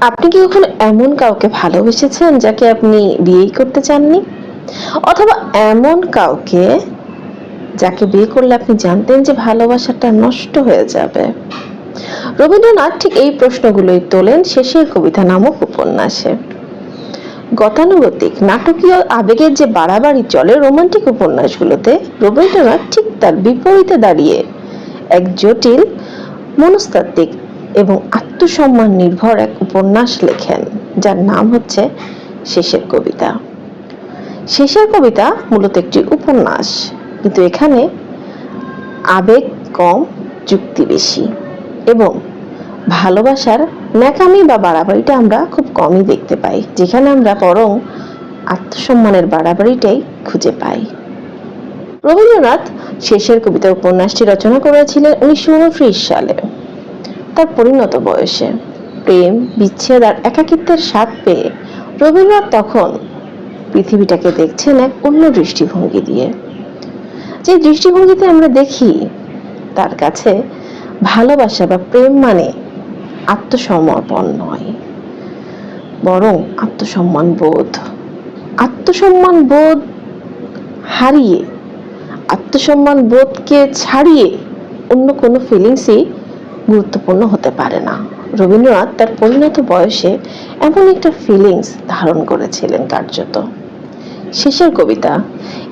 আপনি কি কখনো এমন কাউকে ভালোবেসেছেন যাকে আপনি বিয়েই করতে চাননি? অথবা এমন কাউকে যাকে বিয়ে করলে আপনি জানতেন যে ভালোবাসাটা নষ্ট হয়ে যাবে? রবীন্দ্রনাথ ঠিক এই প্রশ্নগুলোই তোলেন শেষের কবিতা নামক উপন্যাসে। গতানুগতিক নাটকীয় আবেগের যে বাড়াবাড়ি চলে রোমান্টিক উপন্যাসগুলোতে, রবীন্দ্রনাথ ঠিক তার বিপরীতে দাঁড়িয়ে এক জটিল মনস্তাত্ত্বিক এবং আত্মসম্মান নির্ভর এক উপন্যাস লেখেন, যার নাম হচ্ছে শেষের কবিতা। শেষের কবিতা মূলত একটি উপন্যাস, কিন্তু এখানে আবেগ কম, যুক্তি বেশি এবং ভালোবাসার ন্যাকামি বা বাড়াবাড়িটা আমরা খুব কমই দেখতে পাই, যেখানে আমরা বরং আত্মসম্মানের বাড়াবাড়িটাই খুঁজে পাই। রবীন্দ্রনাথ শেষের কবিতা উপন্যাসটি রচনা করেছিলেন উনিশশো উনত্রিশ সালে। তার পরিণত বয়সে। প্রেম, বিচ্ছেদ আর একাকিত্বের স্বাদ পেয়ে রবীন্দ্রনাথ তখন পৃথিবীটাকে দেখছেন এক অন্য দৃষ্টিভঙ্গি দিয়ে। যে দৃষ্টিভঙ্গিতে আমরা দেখি, তার কাছে ভালোবাসা বা প্রেম মানে আত্মসমর্পণ নয়, বরং আত্মসম্মান বোধ। আত্মসম্মান বোধ হারিয়ে, আত্মসম্মান বোধকে ছাড়িয়ে অন্য কোনো ফিলিংসই গুরুত্বপূর্ণ হতে পারে না। রবীন্দ্রনাথ তার পরিণত বয়সে এমন একটা ফিলিংস ধারণ করেছিলেন কার্যত। শেষের কবিতা,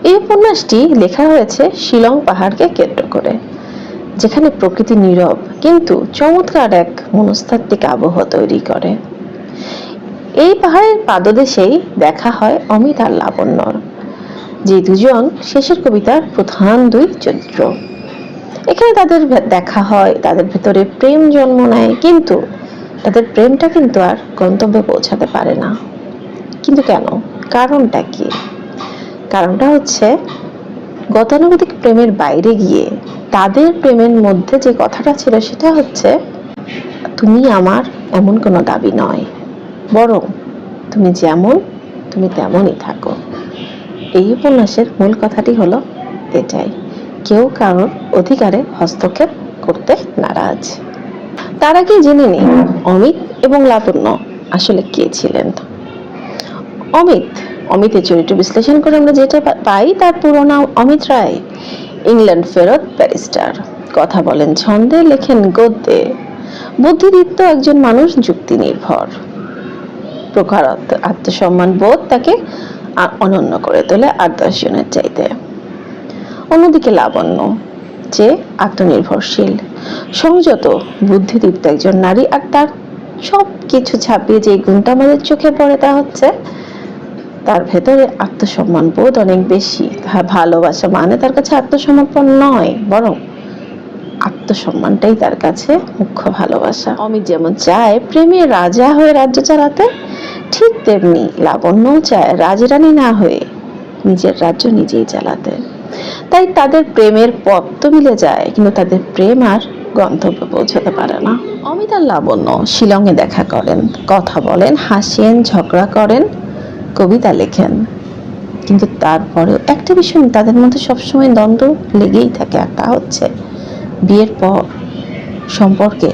এই উপন্যাসটি লেখা হয়েছে শিলং পাহাড়কে কেন্দ্র করে, যেখানে প্রকৃতি নীরব কিন্তু চমৎকার এক মনস্তাত্ত্বিক আবহ তৈরি করে। এই পাহাড়ের পাদদেশেই দেখা হয় অমিত আর লাবণ্যর, যে দুজন শেষের কবিতার প্রধান দুই চরিত্র। এখানে তাদের দেখা হয়, তাদের ভেতরে প্রেম জন্ম নেয়, কিন্তু তাদের প্রেমটা কিন্তু আর গন্তব্যে পৌঁছাতে পারে না। কিন্তু কেন? কারণটা কি? কারণটা হচ্ছে গতানুগতিক প্রেমের বাইরে গিয়ে তাদের প্রেমের মধ্যে যে কথাটা ছিল সেটা হচ্ছে, তুমি আমার এমন কোনো দাবি নয়। বরং তুমি যেমন, তুমি তেমনই থাকো। এই উপন্যাসের মূল কথাটি হলো এটাই। কেউ কারোর অধিকারে হস্তক্ষেপ করতে নারাজ। তার আগে জেনে নিই, অমিত এবং লাবণ্য আসলে কে ছিলেন? অমিত, অমিতের চরিত্র বিশ্লেষণ করে আমরা যেটা পাই তার পুরো নাম অমিত রায়, ইংল্যান্ড ফেরত ব্যারিস্টার। কথা বলেন ছন্দে, লেখেন গদ্যে। বুদ্ধিদীপ্ত একজন মানুষ যুক্তি নির্ভর আত্ম- আত্মসম্মান বোধ তাকে অনন্য করে তোলে আর দশজনের চাইতে। অন্যদিকে লাবণ্য, যে আত্মনির্ভরশীল। সংযত, বুদ্ধিদীপ্ত একজন নারী আর তার সব কিছু ছাপিয়ে যে গুণটা আমাদের চোখে পড়ে তা হচ্ছে তার ভেতরে আত্মসম্মান বোধ অনেক বেশি। ভালোবাসা মানে তার কাছে আত্মসমর্পণ নয়, বরং আত্মসম্মানটাই তার কাছে মুখ্য ভালোবাসা। অমিত যেমন চায় প্রেমে রাজা হয়ে রাজ্য চালাতে, ঠিক তেমনি লাবণ্যও চায় রাজরানী না হয়ে নিজের রাজ্য নিজেই চালাতে। তাই তাদের প্রেমের পথ তো মিলে যায়, কিন্তু তাদের প্রেম আর গন্তব্যে পৌঁছাতে পারে না। অমিত আর লাবণ্য শিলংয়ে দেখা করেন, কথা বলেন, হাসেন, ঝগড়া করেন, কবিতা লেখেন। কিন্তু তারপরেও একটা বিষয় তাদের মধ্যে সবসময় দ্বন্দ্ব লেগেই থাকে, আর তা হচ্ছে বিয়ের পর সম্পর্কে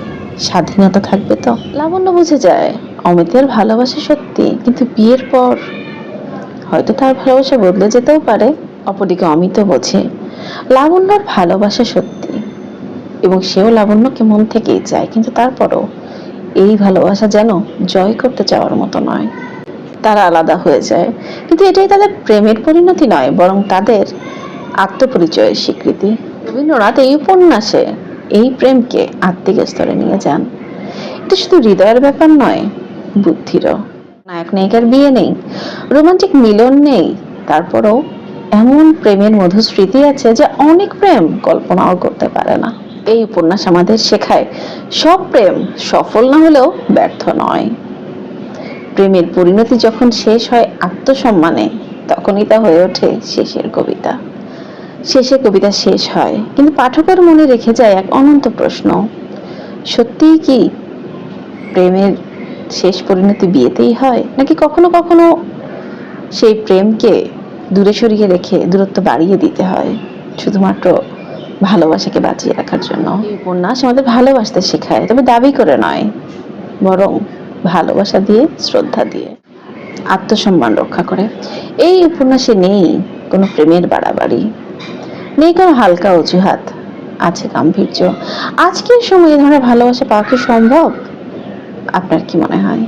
স্বাধীনতা থাকবে তো? লাবণ্য বুঝে যায়, অমিতের ভালোবাসা সত্যি, কিন্তু বিয়ের পর হয়তো তার ভালোবাসা বদলে যেতেও পারে। অপরদিকে অমিত বোঝে, লাবণ্যর ভালোবাসা সত্যি এবং সেও লাবণ্যকে মন থেকেই চায়, কিন্তু তারপরও এই ভালোবাসা যেন জয় করতে চাওয়ার মতো নয়। তারা আলাদা হয়ে যায়, কিন্তু এটাই তাদের প্রেমের পরিণতি নয়, বরং তাদের আত্মপরিচয়ের স্বীকৃতি। রবীন্দ্রনাথ এই উপন্যাসে এই প্রেমকে আত্মিক স্তরে নিয়ে যান। এটা শুধু হৃদয়ের ব্যাপার নয়, বুদ্ধিরও। নায়ক নায়িকার বিয়ে নেই, রোমান্টিক মিলন নেই, তারপরও এমন প্রেমের মধুর স্মৃতি আছে যে অনেক প্রেম কল্পনাও করতে পারে না। এই উপন্যাস আমাদের শেখায়, সব প্রেম সফল না হলেও ব্যর্থ নয়। প্রেমের পরিণতি যখন শেষ হয় আত্মসম্মানে, তখনই তা হয়ে ওঠে শেষের কবিতা। শেষে কবিতা শেষ হয়, কিন্তু পাঠকের মনে রেখে যায় এক অনন্ত প্রশ্ন। সত্যিই কি প্রেমের শেষ পরিণতি বিয়েতেই হয়, নাকি কখনো কখনো সেই প্রেমকে দূরে সরিয়ে রেখে দূরত্ব বাড়িয়ে দিতে হয়। শুধুমাত্র ভালোবাসাকে বাঁচিয়ে রাখার জন্য। উপন্যাস আমাদের ভালোবাসতে শেখায়, তবে দাবি করে নয়, বরং ভালোবাসা দিয়ে, শ্রদ্ধা দিয়ে, আত্মসম্মান রক্ষা করে। এই উপন্যাসে নেই কোনো প্রেমের বাড়াবাড়ি, নেই কোনো হালকা অজুহাত, আছে গাম্ভীর্য। আজকের সময় এ ধরনের ভালোবাসা পাওয়া কি সম্ভব? আপনার কি মনে হয়?